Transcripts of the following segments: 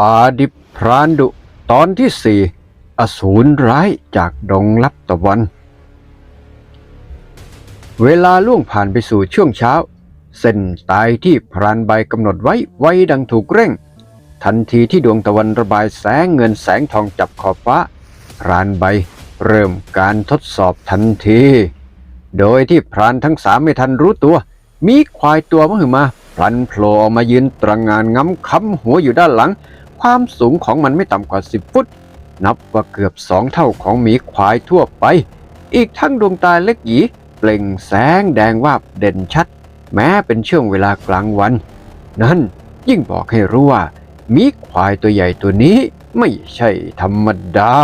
ป่าดิบพรานดุ ตอนที่สี่อสูรร้ายจากดงลับตะวัน เวลาล่วงผ่านไปสู่ช่วงเช้า เส้นตายที่พรานใบกำหนดไว้ไว้ดังถูกเร่ง ทันทีที่ดวงตะวันระบายแสงเงินแสงทองจับขอบฟ้า พรานใบเริ่มการทดสอบทันที โดยที่พรานทั้งสามไม่ทันรู้ตัว มีควายตัวมหึมาพลันโผล่ออกมายืนตระงงานง้ำค้ำหัวอยู่ด้านหลัง ความสูงของมันไม่ต่ำกว่า 10 ฟุต นับว่าเกือบสองเท่าของหมีควายทั่วไป อีกทั้งดวงตาเล็กหยีเปล่งแสงแดงวาบเด่นชัด แม้เป็นช่วงเวลากลางวัน นั่นยิ่งบอกให้รู้ว่าหมีควายตัวใหญ่ตัวนี้ไม่ใช่ธรรมดา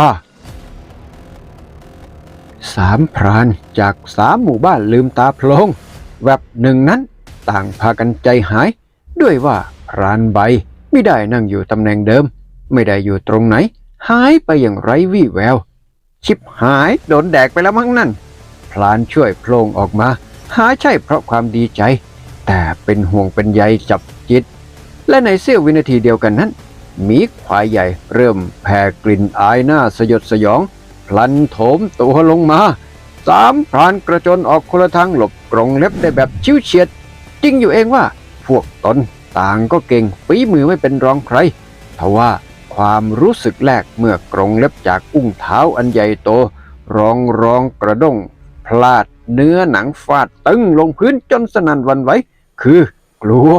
สามพรานจากสามหมู่บ้านลืมตาโพลงแวบหนึ่งนั้นต่างพากันใจหาย ด้วยว่าพรานใบ ไม่ได้นั่งอยู่ตำแหน่งเดิม ไม่ได้อยู่ตรงไหน หายไปอย่างไร้วี่แวว ชิบหายโดนแดกไปแล้วมั้งนั่น พลานช่วยโพลงออกมา หาใช่เพราะความดีใจ แต่เป็นห่วงเป็นใยจับจิต และในเสี้ยววินาทีเดียวกันนั้นหมีควายใหญ่เริ่มแผ่กลิ่นอายหน้าสยดสยอง พลันโถมตัวลงมาสามพรานกระโจนออกคนละทางหลบกรงเล็บได้แบบชิวเฉียด จริงอยู่เองว่า พวกตน ต่างก็เก่งฝีมือไม่เป็นรองใครทว่าความรู้สึกแรกเมื่อกรงเล็บจากอุ้งเท้าอันใหญ่โต รองรองกระด้ง พลาดเนื้อหนังฟาดตึงลงพื้นจนสนั่นวันไหวคือกลัว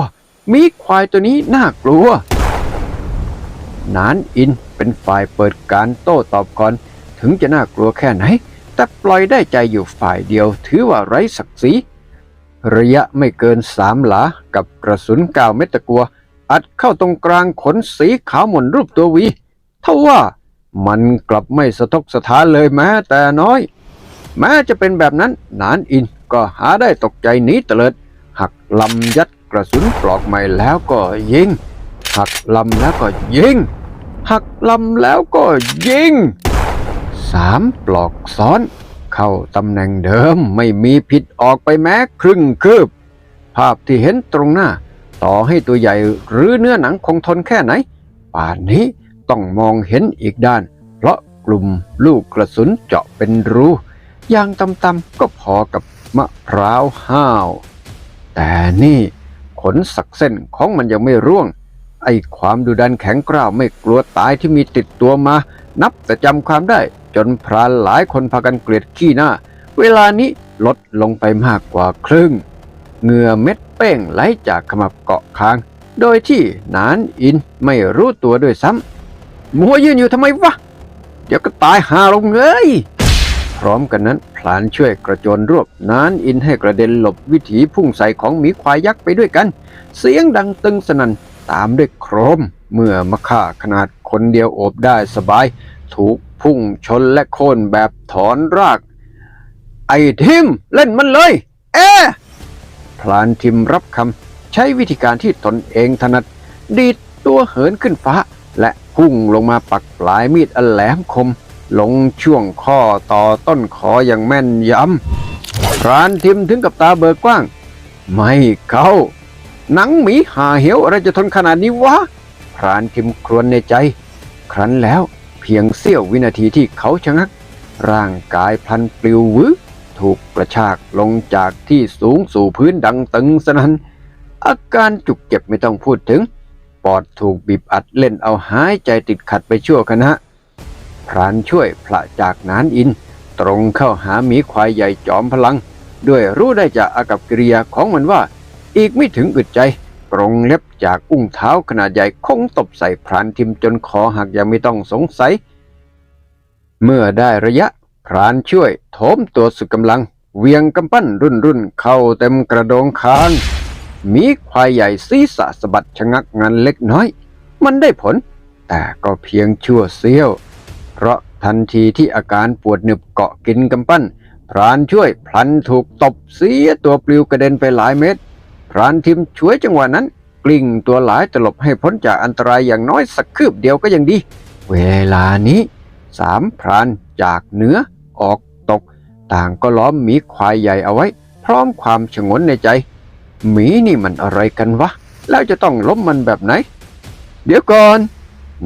มีควายตัวนี้น่ากลัว นานอินเป็นฝ่ายเปิดการโต้ตอบก่อน ถึงจะน่ากลัวแค่ไหน แต่ปล่อยได้ใจอยู่ฝ่ายเดียวถือว่าไร้ศักดิ์ศรี ระยะไม่เกินสามหลา กับกระสุนก้าเม็ดตะกัว อัดเข้าตรงกลางขนสีขาวหม่นรูปตัววีทว่ามันกลับไม่สะทกสะท้านเลยแม้แต่น้อย แม้จะเป็นแบบนั้นนานอินก็หาได้ตกใจหนีเตลิด หักลำยัดกระสุนปลอกใหม่แล้วก็ยิง หักลำแล้วก็ยิง หักลำแล้วก็ยิงสามปลอกซ้อน เข้าตำแหน่งเดิมไม่มีผิดออกไปแม้ครึ่งคืบ ภาพที่เห็นตรงหน้า ต่อให้ตัวใหญ่หรือเนื้อหนังคงทนแค่ไหน ป่านนี้ต้องมองเห็นอีกด้าน เพราะกลุ่มลูกกระสุนเจาะเป็นรูอย่างต่ำๆก็พอกับมะพร้าวห้าว แต่นี่ขนสักเส้นของมันยังไม่ร่วง ไอ้ความดุดันแข็งกร้าวไม่กลัวตายที่มีติดตัวมา นับแต่จำความได้ จนพรานหลายคนพากันเกลียดขี้หน้า เวลานี้ลดลงไปมากกว่าครึ่งเหงื่อเม็ดเป้งไหลจากขมับเกาะคาง โดยที่นานอินไม่รู้ตัวด้วยซ้ำมัวยืนอยู่ทำไมวะ เดี๋ยวก็ตายหาลงเลยพร้อมกันนั้นพลานช่วยกระโจนรวบนานอินให้กระเด็นหลบวิถีพุ่งใส่ของหมีควายยักษ์ไปด้วยกัน เสียงดังตึงสนั่นตามด้วยโครม เมื่อมะค่าขนาดคนเดียวโอบได้สบาย ถูกพุ่งชนและโค่นแบบถอนราก ไอ้ทิมเล่นมันเลย เอ๊ะพลานทิมรับคำใช้วิธีการที่ตนเองถนัด ดีดตัวเหินขึ้นฟ้า และพุ่งลงมาปักปลายมีดอันแหลมคม ลงช่วงข้อต่อต้นคออย่างแม่นยำพรานทิมถึงกับตาเบิกกว้าง ไม่เขาหนังหมีหาเหวอะไรจะทนขนาดนี้วะ พรานทิมพ์ครวญในใจ ครั้นแล้วเพียงเสี้ยววินาทีที่เขาชะงัก ร่างกายพลันปลิววือถูกกระชากลงจากที่สูงสู่พื้นดังตึงสนันอาการจุกเจ็บไม่ต้องพูดถึง ปอดถูกบีบอัดเล่นเอาหายใจติดขัดไปชั่วขณะพรานช่วยพระจากนานอิน ตรงเข้าหาหมีควายใหญ่จอมพลัง ด้วยรู้ได้จากอากับกิริยาของมันว่า อีกไม่ถึงอึดใจ กรงเล็บจากอุ้งเท้าขนาดใหญ่คงตบใส่พรานทิมจนคอหักอย่างไม่ต้องสงสัย เมื่อได้ระยะพรานช่วยโถมตัวสุดกำลัง เวียงกำปั้นรุ่นรุ่นเข้าเต็มกระโดงคางมีควายใหญ่ศีรษะสะบัดชะงักงันเล็กน้อย มันได้ผล แต่ก็เพียงชั่วเสี้ยว เพราะทันทีที่อาการปวดหนึบเกาะกินกำปั้น พรานช่วยพลันถูกตบเสียตัวปลิวกระเด็นไปหลายเมตร พรานทิมช่วยจังหวะนั้น กลิ้งตัวหลายตลบให้พ้นจากอันตรายอย่างน้อยสักคืบเดียวก็ยังดี เวลานี้สามพรานจากเหนือออกตก ต่างก็ล้อมหมีควายใหญ่เอาไว้ พร้อมความฉงนในใจหมีนี่มันอะไรกันวะ แล้วจะต้องล้มมันแบบไหน เดี๋ยวก่อน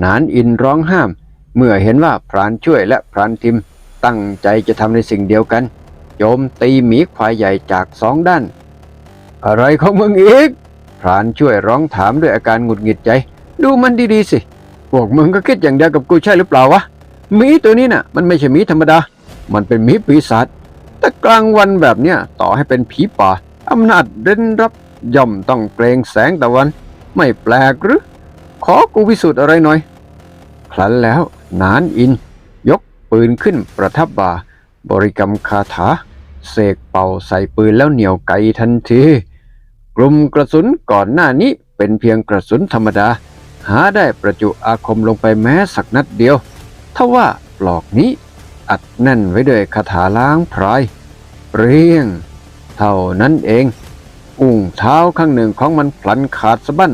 นานอินร้องห้าม เมื่อเห็นว่าพรานช่วยและพรานทิม ตั้งใจจะทำในสิ่งเดียวกัน โจมตีหมีควายใหญ่จากสองด้าน อะไรของมึงอีก พรานช่วยร้องถามด้วยอาการหงุดหงิดใจ ดูมันดีๆสิ พวกมึงก็คิดอย่างเดียวกับกูใช่หรือเปล่าวะ หมีตัวนี้น่ะ มันไม่ใช่หมีธรรมดา มันเป็นหมีปีศาจ แต่กลางวันแบบเนี้ยต่อให้เป็นผีป่าอำนาจเร้นรับย่อมต้องเกรงแสงตะวัน ไม่แปลกหรือ ขอกูพิสูจน์อะไรหน่อย ครั้นแล้วนานอิน ยกปืนขึ้นประทับบ่าบริกรรมคาถา เสกเป่าใส่ปืนแล้วเหนี่ยวไกทันที กลุ่มกระสุนก่อนหน้านี้เป็นเพียงกระสุนธรรมดา หาได้ประจุอาคมลงไปแม้สักนัดเดียวทว่าปลอกนี้อัดแน่นไว้ด้วยคาถาล้างพรายเปรี้ยง เท่านั้นเอง อุ้งเท้าข้างหนึ่งของมันพลันขาดสะบั้น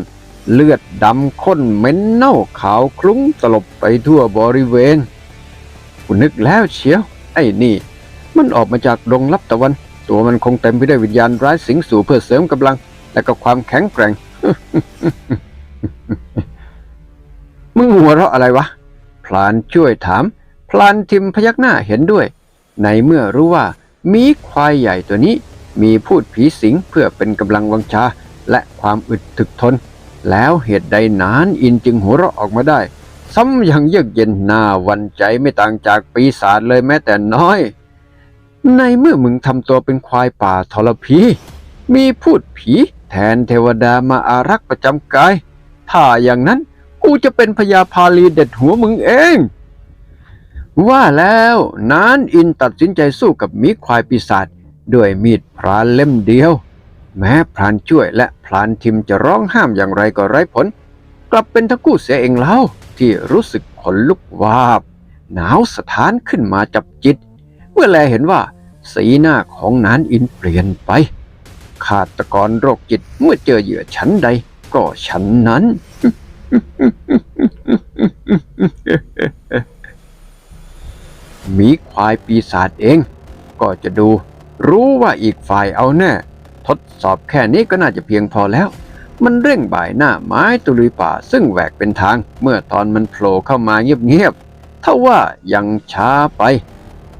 เลือดดำข้นเหม็นเน่าขาวคลุ้งตลบไปทั่วบริเวณกูนึกแล้วเชียว ไอ้นี่ มันออกมาจากดงลับตะวัน ตัวมันคงเต็มไปด้วยวิญญาณร้ายสิงสู่เพื่อเสริมกำลัง และก็ความแข็งแกร่ง มึงหัวเราะอะไรวะ พลานช่วยถาม พลานทิมพยักหน้าเห็นด้วย ในเมื่อรู้ว่า มีควายใหญ่ตัวนี้ มีพูดผีสิงเพื่อเป็นกำลังวังชา และความอึดถึกทน แล้วเหตุใดนานอินจึงหัวเราะออกมาได้ซ้ำยังเยือกเย็นหน้าวันใจไม่ต่างจากปีศาจเลยแม้แต่น้อย ในเมื่อมึงทำตัวเป็นควายป่าทรพี มีพูดผี แทนเทวดามาอารักษ์ประจำกาย ถ้าอย่างนั้นกูจะเป็นพญาพาลีเด็ดหัวมึงเอง ว่าแล้วนานอินตัดสินใจสู้กับมีควายปีศาจด้วยมีดพรานเล่มเดียว แม้พรานช่วยและพรานทิมจะร้องห้ามอย่างไรก็ไร้ผล กลับเป็นทั้งคู่เสียเองเล่าที่รู้สึกขนลุกวาบ หนาวสถานขึ้นมาจับจิต เมื่อแลเห็นว่า สีหน้าของนานอินเปลี่ยนไป ขาตกรโรคจิตเมื่อเจอเหยื่อชั้นใด ก็ชั้นนั้น มีควายปีศาจเอง ก็จะดู รู้ว่าอีกฝ่ายเอาแน่ ทดสอบแค่นี้ก็น่าจะเพียงพอแล้ว มันเร่งบ่ายหน้าไม้ตุลุยป่าซึ่งแหวกเป็นทาง เมื่อตอนมันโผล่เข้ามาเงียบๆถ้าว่ายังช้าไป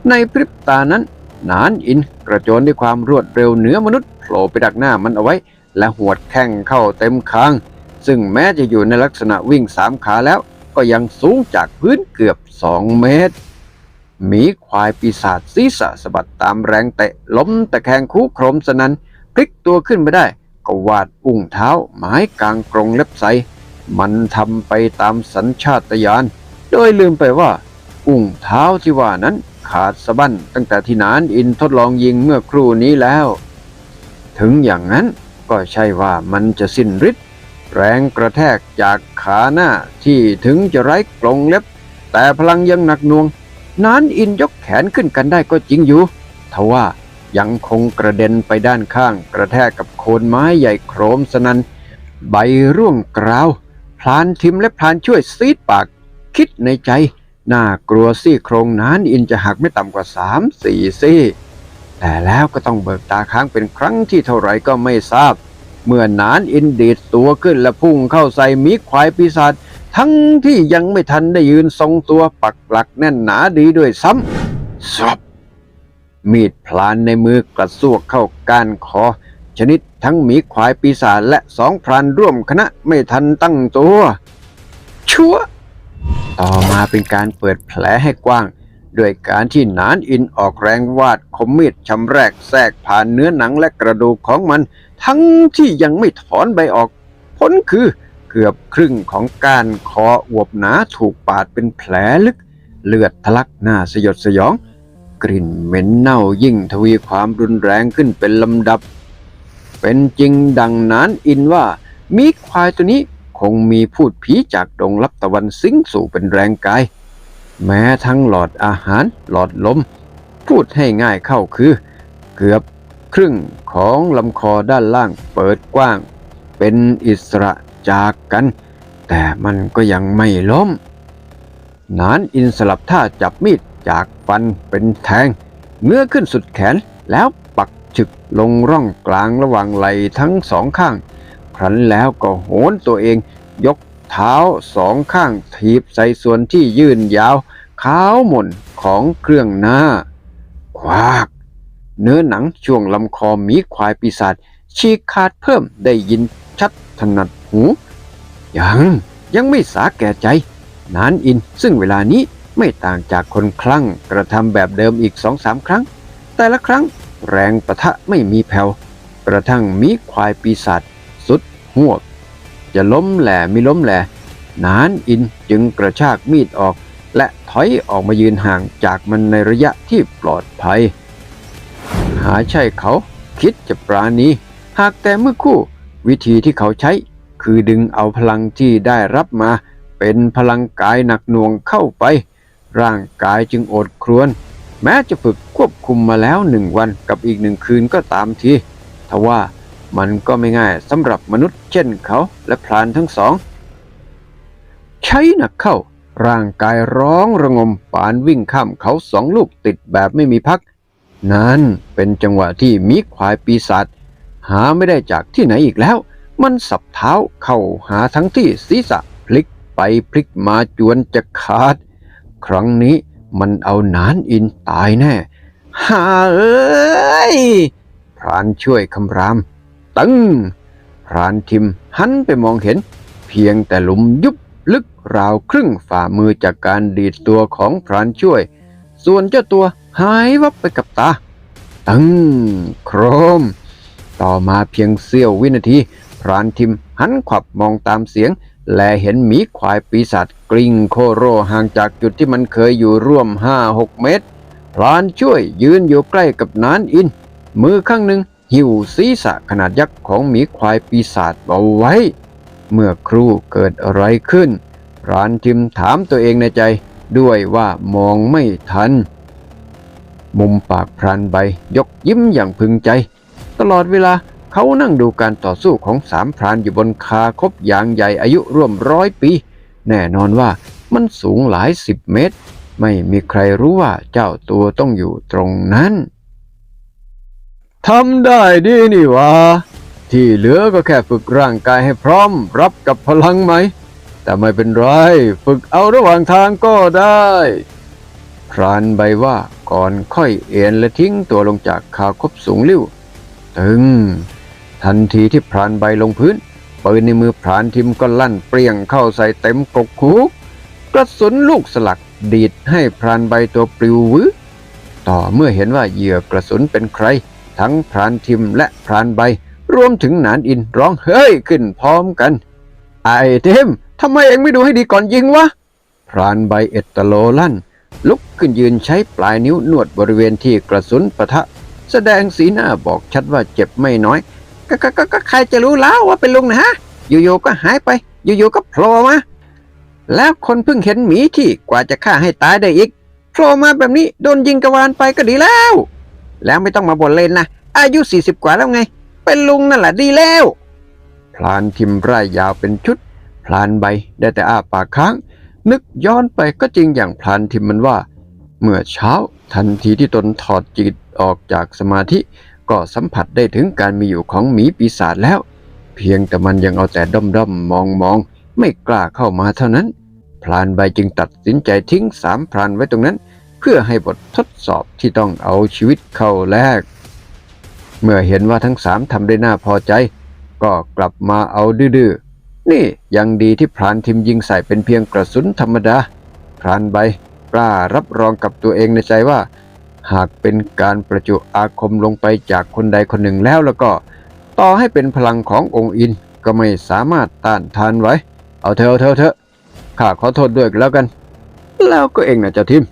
ในพริบตานั้น นานอินกระโจนด้วยความรวดเร็วเหนือมนุษย์โผล่ไปดักหน้ามันเอาไว้ และหวดแข้งเข้าเต็มคาง ซึ่งแม้จะอยู่ในลักษณะวิ่งสามขาแล้ว ก็ยังสูงจากพื้นเกือบสองเมตรหมีควายปีศาจศีรษะสะบัดตามแรงเตะล้มตะแคงคู่โครมสนันพลิกตัวขึ้นไม่ได้ ก็วาดอุ้งเท้าหมายกลางกรงเล็บใส มันทำไปตามสัญชาตญาณ โดยลืมไปว่า อุ้งเท้าที่ว่านั้นขาดสะบั้นตั้งแต่ที่นานอินทดลองยิงเมื่อครู่นี้แล้ว ถึงอย่างนั้นก็ใช่ว่ามันจะสิ้นฤทธิ์แรงกระแทกจากขาหน้าที่ถึงจะไร้กรงเล็บ แต่พลังยังหนักหน่วง นานอินยกแขนขึ้นกันได้ก็จริงอยู่ทว่ายังคงกระเด็นไปด้านข้างกระแทกกับโคนไม้ใหญ่โครมสนันใบร่วงกราว พลานทิมและพลานช่วยซีดปาก คิดในใจ น่ากลัวซี่โครงนานอินจะหักไม่ต่ำกว่าสามสี่ซี่แต่แล้วก็ต้องเบิกตาค้างเป็นครั้งที่เท่าไรก็ไม่ทราบ เมื่อนานอินดีดตัวขึ้นและพุ่งเข้าใส่มีควายปีศาจทั้งที่ยังไม่ทันได้ยืนทรงตัวปักหลักแน่นหนาดีด้วยซ้ำซับมีดพลานในมือกระซวกเข้าก้านคอ ชนิดทั้งหมีควายปีศาจและสองพรานร่วมคณะไม่ทันตั้งตัว ชั่ว ต่อมาเป็นการเปิดแผลให้กว้างด้วยการที่นานอินออกแรงวาดคมมีดชำแรกแทรกผ่านเนื้อหนังและกระดูกของมัน ทั้งที่ยังไม่ถอนใบออก ผลคือเกือบครึ่งของก้านคออวบหนาถูกปาดเป็นแผลลึก เลือดทะลักหน้าสยดสยอง กลิ่นเหม็นเน่ายิ่งทวีความรุนแรงขึ้นเป็นลำดับ เป็นจริงดังนั้นอินว่ามีควายตัวนี้ คงมีพูดผีจากดงลับตะวันสิงสู่เป็นแรงกาย แม้ทั้งหลอดอาหารหลอดลม พูดให้ง่ายเข้าคือ เกือบครึ่งของลำคอด้านล่างเปิดกว้าง เป็นอิสระจากกัน แต่มันก็ยังไม่ล้ม นานอินสลับท่าจับมีดจากฟันเป็นแทงเงื้อขึ้นสุดแขนแล้วปักฉึกลงร่องกลางระหว่างไหลทั้งสองข้าง ครั้นแล้วก็โหนตัวเอง ยกเท้าสองข้างถีบใส่ส่วนที่ยื่นยาวขาวหม่นของเครื่องหน้า ควาก เนื้อหนังช่วงลำคอมีควายปีศาจฉีกขาดเพิ่มได้ยินชัดถนัดหู ยังยังไม่สาแก่ใจ นานอินซึ่งเวลานี้ไม่ต่างจากคนคลั่งกระทำแบบเดิมอีกสองสามครั้ง แต่ละครั้งแรงประทะไม่มีแผ่วกระทั่งมีควายปีศาจ หวก จะล้มแหล่ม่ล้มแหล่นานอินจึงกระชากมีดออก และถอยออกมายืนห่างจากมันในระยะที่ปลอดภัย หาใช่เขาคิดจะปราณีหากแต่เมื่อคู่ วิธีที่เขาใช้ คือดึงเอาพลังที่ได้รับมา เป็นพลังกายหนักหน่วงเข้าไป ร่างกายจึงโอดครวน แม้จะฝึกควบคุมมาแล้วหนึ่งวันกับอีกหนึ่งคืนก็ตามทีทว่า มันก็ไม่ง่ายสำหรับมนุษย์เช่นเขาและพรานทั้งสอง ใช้หนักเข้า ร่างกายร้องระงมปานวิ่งข้ามเขาสองลูกติดแบบไม่มีพัก นั้นเป็นจังหวะที่มีควายปีศาจหาไม่ได้จากที่ไหนอีกแล้ว มันสับเท้าเข้าหาทั้งที่ศีรษะพลิกไปพลิกมาจวนจะขาด ครั้งนี้มันเอาหนานอินตายแน่ฮาเอ้ยพรานช่วยคำราม ตึงพรานทิมหันไปมองเห็น เพียงแต่หลุมยุบลึกราวครึ่งฝ่ามือจากการดีดตัวของพรานช่วย ส่วนเจ้าตัวหายวับไปกับตา ตึงโครม ต่อมาเพียงเสี้ยววินาที พรานทิมหันขวับมองตามเสียง และเห็นหมีควายปีศาจกลิ้งโคโรห่างจากจุดที่มันเคยอยู่ร่วมห้าหกเมตร พรานช่วยยืนอยู่ใกล้กับนานอิน มือข้างหนึ่ง หิวศีรษะขนาดยักษ์ของหมีควายปีศาจเอาไว้ เมื่อครูเกิดอะไรขึ้นพรานทิมถามตัวเองในใจด้วยว่ามองไม่ทัน มุมปากพรานใบยกยิ้มอย่างพึงใจ ตลอดเวลาเขานั่งดูการต่อสู้ของสามพรานอยู่บนคาคบยางใหญ่อายุร่วมร้อยปี แน่นอนว่ามันสูงหลายสิบเมตร ไม่มีใครรู้ว่าเจ้าตัวต้องอยู่ตรงนั้น ทำได้ดีนี่วะ ที่เหลือก็แค่ฝึกร่างกายให้พร้อมรับกับพลังไหม แต่ไม่เป็นไร ฝึกเอาระหว่างทางก็ได้ พรานใบว่าก่อนค่อยเอ็นและทิ้งตัวลงจากคาคบสูงลิ้วตึง ทันทีที่พรานใบลงพื้นปืนในมือพรานทิมก็ลั่นเปรี้ยงเข้าใส่เต็มกกหูกระสุนลูกสลักดีดให้พรานใบตัวปลิววือต่อเมื่อเห็นว่าเหยื่อกระสุนเป็นใคร ทั้งพรานทิมและพรานใบ รวมถึงหนานอินร้องเฮ้ยขึ้นพร้อมกัน ไอ้เทมทำไมเอ็งไม่ดูให้ดีก่อนยิงวะ พรานใบเอตโลลั่น ลุกขึ้นยืนใช้ปลายนิ้วนวดบริเวณที่กระสุนปะทะ แสดงสีหน้าบอกชัดว่าเจ็บไม่น้อยก็ก็ก็ก็ใครจะรู้แล้วว่าเป็นลุงนะฮะ อยู่ๆก็หายไป อยู่ๆก็โผล่มา แล้วคนเพิ่งเห็นหมีที่กว่าจะฆ่าให้ตายได้อีกโผล่มาแบบนี้โดนยิงกระวานไปก็ดีแล้ว แล้วไม่ต้องมาบ่นเล่นนะ อายุ 40 กว่าแล้วไง เป็นลุงนั่นแหละดีแล้ว พลานทิมไร่ยาวเป็นชุด พลานใบได้แต่อ้าปากค้าง นึกย้อนไปก็จริงอย่างพลานทิมมันว่า เมื่อเช้าทันทีที่ตนถอดจิตออกจากสมาธิ ก็สัมผัสได้ถึงการมีอยู่ของหมีปีศาจแล้ว เพียงแต่มันยังเอาแต่ด้อมด้อมมองมองๆไม่กล้าเข้ามาเท่านั้น พลานใบจึงตัดสินใจทิ้งสามพรานไว้ตรงนั้น เพื่อให้บททดสอบที่ต้องเอาชีวิตเข้าแลก เมื่อเห็นว่าทั้งสามทำได้น่าพอใจ ก็กลับมาเอาดื้อๆ นี่ยังดีที่พรานทิมยิงใส่เป็นเพียงกระสุนธรรมดา พรานใบกล้ารับรองกับตัวเองในใจว่า หากเป็นการประจุอาคมลงไปจากคนใดคนหนึ่งแล้วแล้วก็ ต่อให้เป็นพลังขององค์อินก็ไม่สามารถต้านทานไว้ เอาเถอะเถอะเถอะข้าขอโทษด้วยแล้วกัน แล้วก็เองนะเจ้าทิม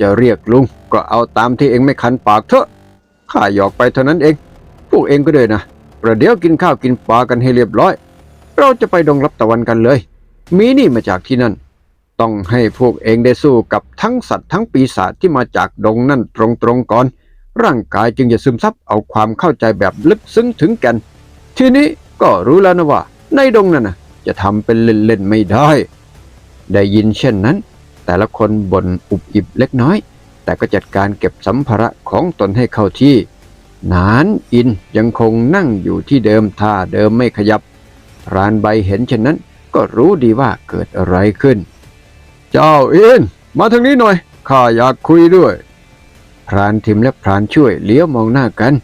จะเรียกลุงก็เอาตามที่เองไม่คันปากเถอะข้าหยอกไปเท่านั้นเอง พวกเองก็เลยนะประเดี๋ยวกินข้าวกินปลากันให้เรียบร้อย เราจะไปดงรับตะวันกันเลย มีนี่มาจากที่นั่น ต้องให้พวกเองได้สู้กับทั้งสัตว์ทั้งปีศาจที่มาจากดงนั่นตรงๆก่อน ร่างกายจึงจะซึมซับเอาความเข้าใจแบบลึกซึ้งถึงกัน ทีนี้ก็รู้แล้วนะว่า ในดงนั่นนะจะทำเป็นเล่นๆไม่ได้ ได้ยินเช่นนั้น แต่ละคนบ่นอุบอิบเล็กน้อย แต่ก็จัดการเก็บสัมภาระของตนให้เข้าที่ นานอินยังคงนั่งอยู่ที่เดิมท่าเดิมไม่ขยับ รานใบเห็นเช่นนั้น ก็รู้ดีว่าเกิดอะไรขึ้น เจ้าอิน มาทางนี้หน่อย ข้าอยากคุยด้วย พรานทิมและพรานช่วยเลี้ยวมองหน้ากัน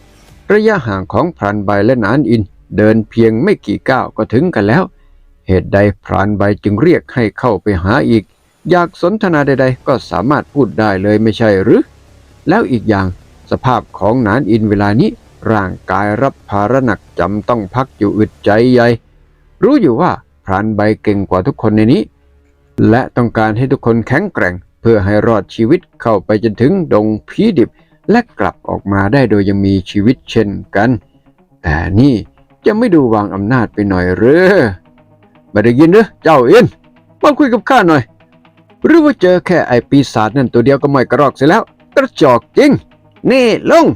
ระยะห่างของพรานใบและนานอินเดินเพียงไม่กี่ก้าวก็ถึงกันแล้ว เหตุใดพรานใบจึงเรียกให้เข้าไปหาอีก อยากสนทนาใด ๆ ก็สามารถพูดได้เลยไม่ใช่หรือ แล้วอีกอย่างสภาพของนานอินเวลานี้ ร่างกายรับภาระหนักจำต้องพักอยู่อึดใจใหญ่ รู้อยู่ว่าพรานใบเก่งกว่าทุกคนในนี้ และต้องการให้ทุกคนแข็งแกร่ง เพื่อให้รอดชีวิตเข้าไปจนถึงดงผีดิบ และกลับออกมาได้โดยยังมีชีวิตเช่นกัน แต่นี่จะไม่ดูวางอำนาจไปหน่อยหรือไม่ได้ยินหรือเจ้าอินมาคุยกับข้าหน่อย หรือว่าเจอแค่ไอปีศาจนั่นตัวเดียวก็ไม่กระรอกเสียแล้ว กระจอกจริง นี่ลุง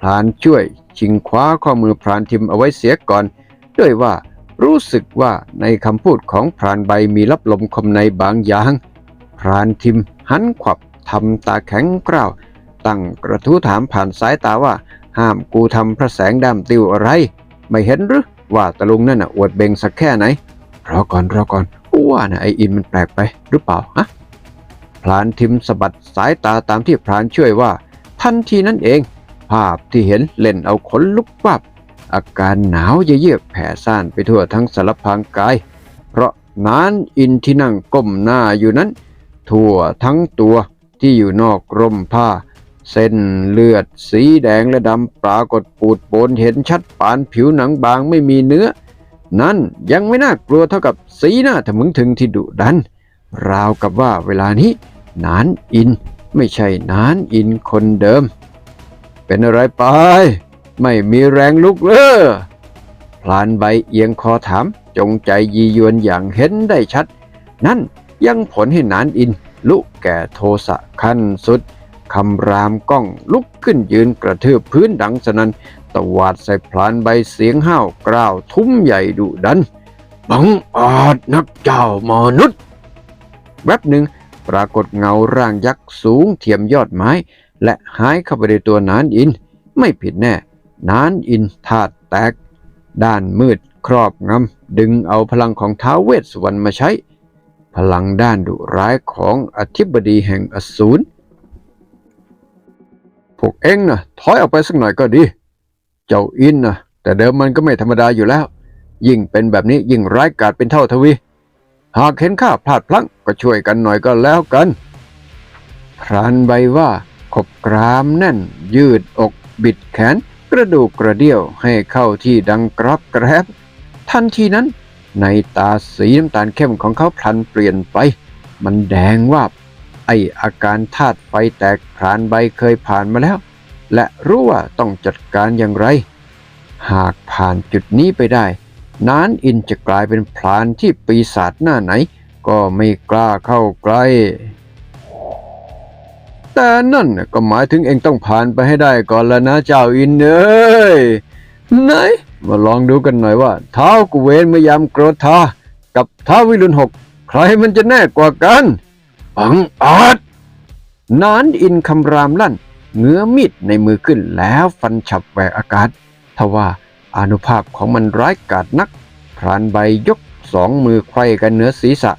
พรานช่วยชิงคว้าข้อมือพรานทิมเอาไว้เสียก่อน ด้วยว่ารู้สึกว่าในคำพูดของพรานใบมีรับลมคมในบางอย่าง พรานทิมหันขวับทำตาแข็งกร้าว ตั้งกระทู้ถามผ่านสายตาว่า ห้ามกูทำพระแสงดำติวอะไร ไม่เห็นหรือว่าตะลุงนั่นอวดเบงสักแค่ไหนรอก่อนรอก่อน กูว่านะไออินมันแปลกไปหรือเปล่าฮะพรานทิมสะบัดสายตาตามที่พรานช่วยว่า ทันทีนั้นเอง ภาพที่เห็นเล่นเอาขนลุกวับ อาการหนาวเยือกแผ่ซ่านไปทั่วทั้งสารพางกาย เพราะนานอินที่นั่งก้มหน้าอยู่นั้น ทั่วทั้งตัวที่อยู่นอกร่มผ้า เส้นเลือดสีแดงและดำปรากฏปูดโปนเห็นชัดปานผิวหนังบางไม่มีเนื้อ นั่นยังไม่น่ากลัวเท่ากับสีหน้าถมึงถึงที่ดุดัน ราวกับว่าเวลานี้นานอินไม่ใช่นานอินคนเดิม เป็นอะไรไป ไม่มีแรงลุกเลยพลานใบเอียงคอถาม จงใจยียวนอย่างเห็นได้ชัด นั่นยังผลให้นานอินลุกแก่โทสะขั้นสุด คำรามก้องลุกขึ้นยืนกระเทือบพื้นดังสนันตวาดใส่พลานใบเสียงห้าวกล้าวทุ้มใหญ่ดุดัน บังอาจนักเจ้ามนุษย์ แวบหนึ่งปรากฏเงาร่างยักษ์สูงเทียมยอดไม้ และหายเข้าไปในตัวนานอิน ไม่ผิดแน่ นานอินธาตุแตก ด้านมืดครอบงำดึงเอาพลังของท้าวเวสสวรรณมาใช้ พลังด้านดุร้ายของอธิบดีแห่งอสูร วกเอ็งนะถอยออกไปสักหน่อยก็ดี เจ้าอินนะแต่เดิมมันก็ไม่ธรรมดาอยู่แล้ว ยิ่งเป็นแบบนี้ยิ่งร้ายกาจเป็นเท่าทวี หากเห็นข้าพลาดพลั้งก็ช่วยกันหน่อยก็แล้วกันพรานใบว่าขบกรามแน่น ยืดอกบิดแขน กระดูกกระเดี่ยวให้เข้าที่ดังกรับแกรบทันทีนั้น ในตาสีน้ำตาลเข้มของเขาพลันเปลี่ยนไป มันแดงว่าบ ไออาการธาตุไฟแตกพรานใบเคยผ่านมาแล้ว และรู้ว่าต้องจัดการอย่างไร หากผ่านจุดนี้ไปได้ นานอินจะกลายเป็นพรานที่ปีศาจหน้าไหน ก็ไม่กล้าเข้าใกล้ แต่นั่นก็หมายถึงเองต้องผ่านไปให้ได้ก่อนแล้วนะเจ้าอินเอ้ยไหนมาลองดูกันหน่อยว่า เท้ากุเวนมยามโกรธากับเท้าวิรุณหก ใครมันจะแน่กว่ากัน บังอาจนานอินคำรามลั่นเงื้อมีดในมือขึ้นแล้วฟันฉับแหวกอากาศทว่าอนุภาพของมันร้ายกาจนัก พรานใบยกสองมือไขว้กันเหนือศีรษะ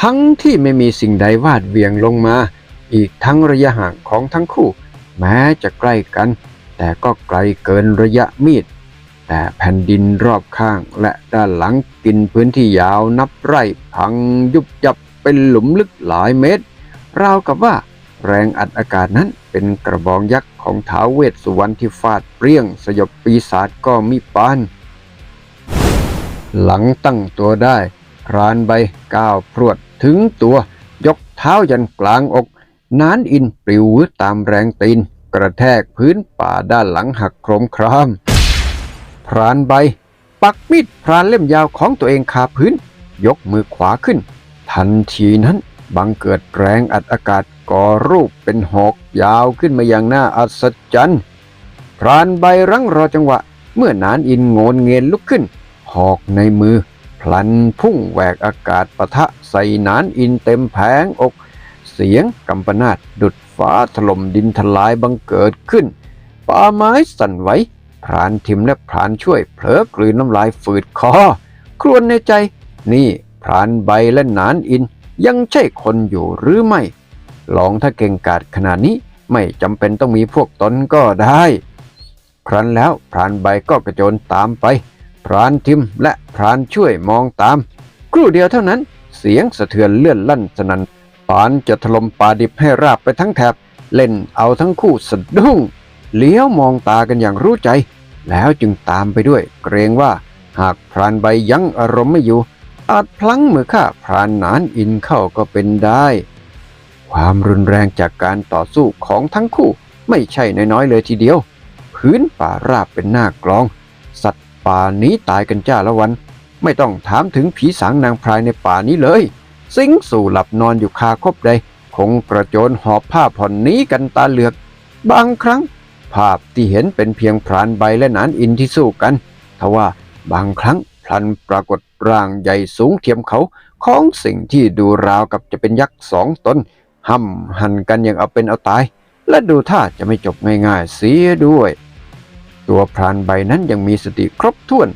ทั้งที่ไม่มีสิ่งใดวาดเวียงลงมา อีกทั้งระยะห่างของทั้งคู่ แม้จะใกล้กัน แต่ก็ไกลเกินระยะมีด แต่แผ่นดินรอบข้างและด้านหลังกินพื้นที่ยาวนับไร่พังยุบยับ เป็นหลุมลึกหลายเมตร ราวกับว่าแรงอัดอากาศนั้นเป็นกระบองยักษ์ของท้าวเวสสุวรรณที่ฟาดเปรี้ยงสยบปีศาจก็มิปาน หลังตั้งตัวได้พรานใบก้าวพรวดถึงตัวยกเท้ายันกลางอก นานอินปลิวตามแรงตีน กระแทกพื้นป่าด้านหลังหักโครมคราม พรานใบ ปักมีดพรานเล่มยาวของตัวเองคาพื้น ยกมือขวาขึ้น ทันทีนั้นบังเกิดแรงอัดอากาศก่อรูปเป็นหอกยาวขึ้นมาอย่างน่าอัศจรรย์พรานใบรั้งรอจังหวะ เมื่อนานอินโงนเงียนลุกขึ้น หอกในมือ พลันพุ่งแหวกอากาศปะทะใส่นานอินเต็มแผงอก เสียงกำปนาตดุดฟ้าถล่มดินทลายบังเกิดขึ้น ป่าไม้สั่นไหวพรานทิมและพรานช่วยเผลอกลืนน้ำลายฝืดคอ ครวญในใจ นี่ พรานใบและหนานอินยังใช่คนอยู่หรือไม่ ลองถ้าเก่งกาจขนาดนี้ไม่จำเป็นต้องมีพวกตนก็ได้ ครั้นแล้วพรานใบก็กระโจนตามไป พรานทิมและพรานช่วยมองตาม ครู่เดียวเท่านั้นเสียงสะเทือนเลื่อนลั่นสนันปานจะถล่มป่าดิบให้ราบไปทั้งแถบ เล่นเอาทั้งคู่สะดุ้งเลี้ยวมองตากันอย่างรู้ใจ แล้วจึงตามไปด้วย เกรงว่าหากพรานใบยั้งอารมณ์ไม่อยู่ อาจพลั้งมือฆ่าพรานหนานอินเข้าก็เป็นได้ ความรุนแรงจากการต่อสู้ของทั้งคู่ไม่ใช่น้อยๆเลยทีเดียว พื้นป่าราบเป็นหน้ากลอง สัตว์ป่านี้ตายกันจ้าละวัน ไม่ต้องถามถึงผีสางนางพรายในป่านี้เลย สิงสู่หลับนอนอยู่คาคบใดคงกระโจนหอบผ้าผ่อนหนี้กันตาเหลือก บางครั้ง ภาพที่เห็นเป็นเพียงพรานใบและหนานอินที่สู้กันทว่าบางครั้งพลันปรากฏ ร่างใหญ่สูงเทียมเขาของสิ่งที่ดูราวกับจะเป็นยักษ์สองตนห้ำหันกันอย่างเอาเป็นเอาตาย และดูท่าจะไม่จบง่ายๆเสียด้วย ตัวพรานใบนั้นยังมีสติครบถ้วน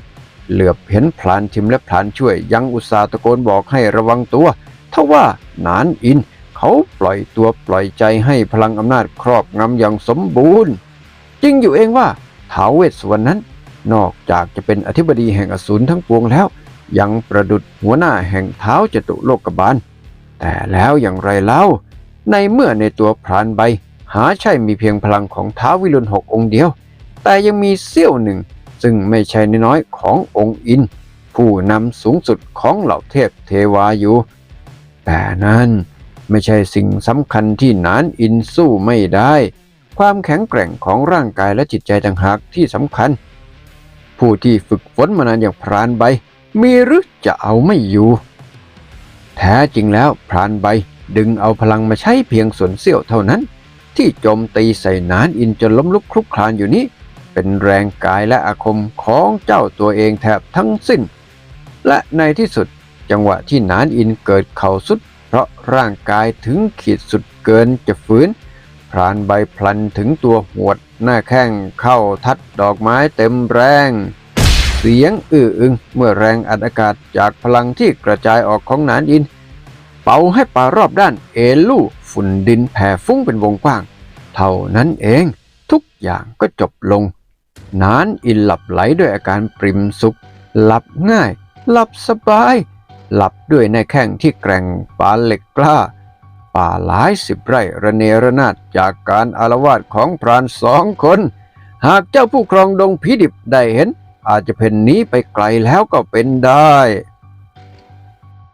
เหลือบเห็นพลานทิมและพลานช่วยยังอุตส่าห์ตะโกนบอกให้ระวังตัวทว่านานอินเขาปล่อยตัวปล่อยใจให้พลังอำนาจครอบงำอย่างสมบูรณ์จริงอยู่เองว่าท้าวเวสสวรรณนั้น นอกจากจะเป็นอธิบดีแห่งอสูรทั้งปวงแล้ว ยังประดุดหัวหน้าแห่งเท้าจตุโลกบาล แต่แล้วอย่างไรเล่า ในเมื่อในตัวพรานใบ หาใช่มีเพียงพลังของท้าวิรุณหกองค์เดียว แต่ยังมีเสี้ยวหนึ่ง ซึ่งไม่ใช่น้อยขององค์อิน ผู้นำสูงสุดของเหล่าเทพเทวาอยู่ แต่นั้นไม่ใช่สิ่งสำคัญที่นานอินสู้ไม่ได้ ความแข็งแกร่งของร่างกายและจิตใจต่างหากที่สำคัญ ผู้ที่ฝึกฝนมานานอย่างพรานใบ มีหรือจะเอาไม่อยู่ แท้จริงแล้วพรานใบดึงเอาพลังมาใช้เพียงส่วนเสี้ยวเท่านั้น ที่โจมตีใส่นานอินจนล้มลุกคลุกคลานอยู่นี้ เป็นแรงกายและอาคมของเจ้าตัวเองแทบทั้งสิ้น และในที่สุดจังหวะที่นานอินเกิดเข่าสุด เพราะร่างกายถึงขีดสุดเกินจะฝืนพรานใบพลันถึงตัวหวดหน้าแข้งเข้าทัดดอกไม้เต็มแรง เสียงอื้ออึงเมื่อแรงอัดอากาศจากพลังที่กระจายออกของหนานอิน เป่าให้ป่ารอบด้านเอลู่ฝุ่นดินแผ่ฟุ้งเป็นวงกว้าง เท่านั้นเองทุกอย่างก็จบลงนานอินหลับไหลด้วยอาการปริมสุข หลับง่าย หลับสบาย หลับด้วยในแข้งที่แกร่งป่าเหล็กกล้า ป่าหลายสิบไร่ระเนระนาดจากการอารวาสของพรานสองคน หากเจ้าผู้ครองดงผีดิบได้เห็น อาจจะเพ่นหนี้ไปไกลแล้วก็เป็นได้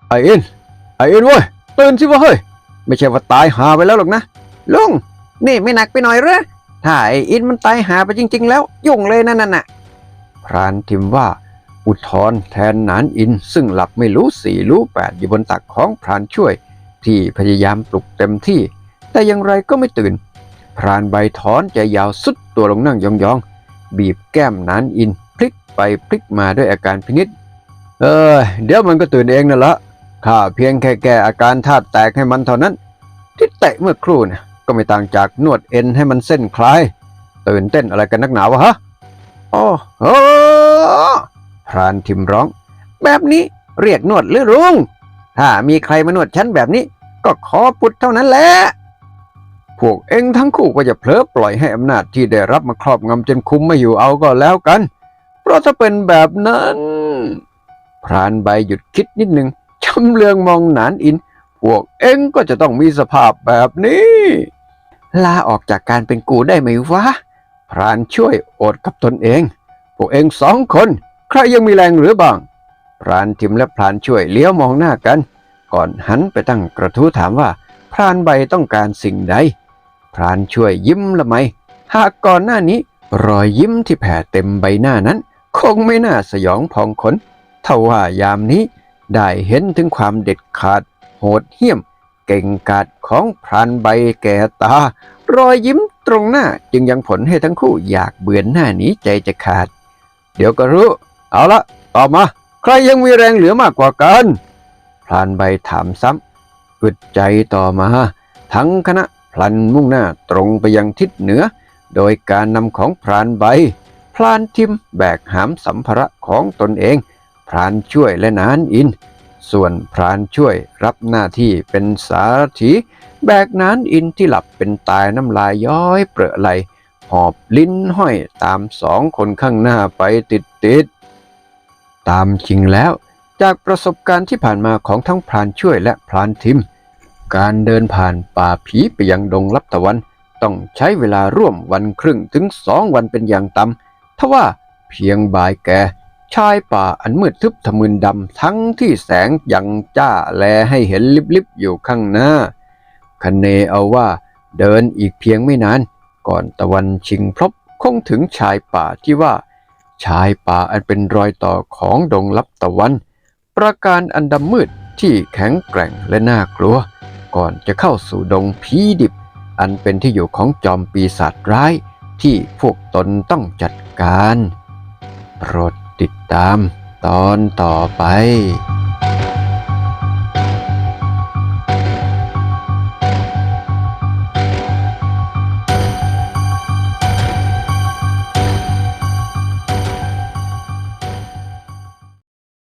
ไอเอ็นไอเอ็นเว้ยตื่นสิวะเฮ้ยไม่ใช่ว่าตายหาไปแล้วหรอกนะลุงนี่ไม่หนักไปหน่อยเหรอถ้าไออินมันตายหาไปจริง ๆ แล้วยุ่งเลยนั่นน่ะพรานทิมว่า อุทธรแทนนานอินซึ่งหลับไม่รู้สี่รู้แปดอยู่บนตักของพรานช่วย ที่พยายามปลุกเต็มที่ แต่อย่างไรก็ไม่ตื่น พรานใบถอนใจยาวสุดตัวลงนั่งยองๆ บีบแก้มนานอิน ไปพลิกมาด้วยอาการพินิษเออ เดี๋ยวมันก็ตื่นเองนั่นละข้าเพียงแค่แก้อาการธาตุแตกให้มันเท่านั้น ที่เตะเมื่อครู่นี่ยก็ไม่ต่างจากนวดเอ็นให้มันเส้นคลายตื่นเต้นอะไรกันนักหนาวะฮะโอ้โหพรานทิมร้อง แบบนี้เรียกนวดหรือลุงถ้ามีใครมานวดฉันแบบนี้ ก็ขอปุดเท่านั้นแหละพวกเองทั้งคู่ก็จะเผลอปล่อยให้อำนาจที่ได้รับมาครอบงำจนคุมไม่อยู่เอาก็แล้วกัน เพราะถ้าเป็นแบบนั้น พรานใบหยุดคิดนิดหนึ่งชำเลืองมองหนานอิน พวกเองก็จะต้องมีสภาพแบบนี้ ลาออกจากการเป็นกูได้ไหมวะ พรานช่วยอดกับตนเอง พวกเองสองคน ใครยังมีแรงหรือบ้าง พรานทิมและพรานช่วยเลี้ยวมองหน้ากัน ก่อนหันไปตั้งกระทู้ถามว่า พรานใบต้องการสิ่งใด พรานช่วยยิ้มละไมหากก่อนหน้านี้รอยยิ้มที่แผ่เต็มใบหน้านั้น คงไม่น่าสยองพองขนทว่ายามนี้ได้เห็นถึงความเด็ดขาดโหดเหี้ยม เก่งกาจของพรานใบแก่ตา รอยยิ้มตรงหน้าจึงยังผลให้ทั้งคู่อยากเบือนหน้านี้ใจจะขาด เดี๋ยวก็รู้ เอาละต่อมา ใครยังมีแรงเหลือมากกว่ากันพรานใบถามซ้ำอึดใจต่อมา ทั้งคณะพลันมุ่งหน้าตรงไปยังทิศเหนือ โดยการนำของพรานใบ พรานทิมแบกหามสัมภาระของตนเอง พรานช่วยและนานอิน ส่วนพรานช่วยรับหน้าที่เป็นสารถี แบกนานอินที่หลับเป็นตายน้ำลายย้อยเปรอะไหลหอบลิ้นห้อยตามสองคนข้างหน้าไปติดติดตามจริงแล้ว จากประสบการณ์ที่ผ่านมาของทั้งพรานช่วยและพรานทิม การเดินผ่านป่าผีไปยังดงลับตะวัน ต้องใช้เวลาร่วมวันครึ่งถึงสองวันเป็นอย่างต่ำ ว่าเพียงบ่ายแก่ชายป่าอันมืดทึบทะมึนดำทั้งที่แสงยังจ้าแลให้เห็นลิบๆอยู่ข้างหน้าคเนเอาว่าเดินอีกเพียงไม่นาน ก่อนตะวันชิงพลบคงถึงชายป่าที่ว่า ชายป่าอันเป็นรอยต่อของดงลับตะวัน ประการอันดำมืดที่แข็งแกร่งและน่ากลัว ก่อนจะเข้าสู่ดงผีดิบ อันเป็นที่อยู่ของจอมปีศาจร้าย ที่พวกตนต้องจัดการ โปรดติดตามตอนต่อไป